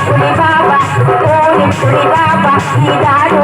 Shri Baba, Om Shri Baba, Nidaro.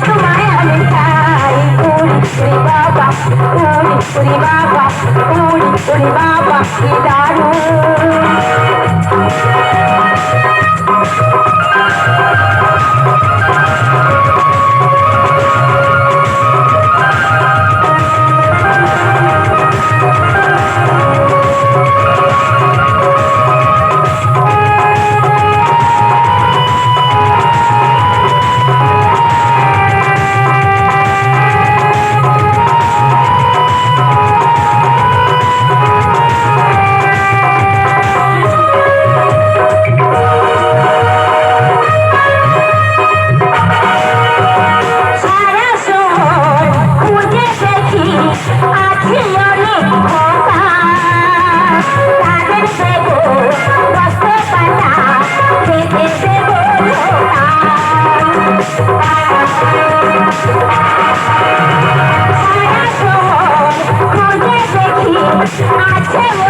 তোমায় আমি চাই উড়ি উড়ি বাবা উড়ি উড়ি বাবা উড়ি উড়ি বাবা কি দারুণ I tell you.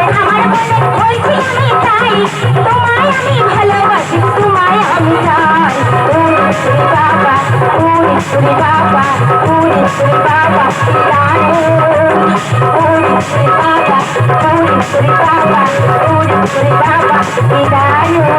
suribaba, uri suribaba, uri suribaba, irane. Uri suribaba, uri suribaba, uri suribaba, irane.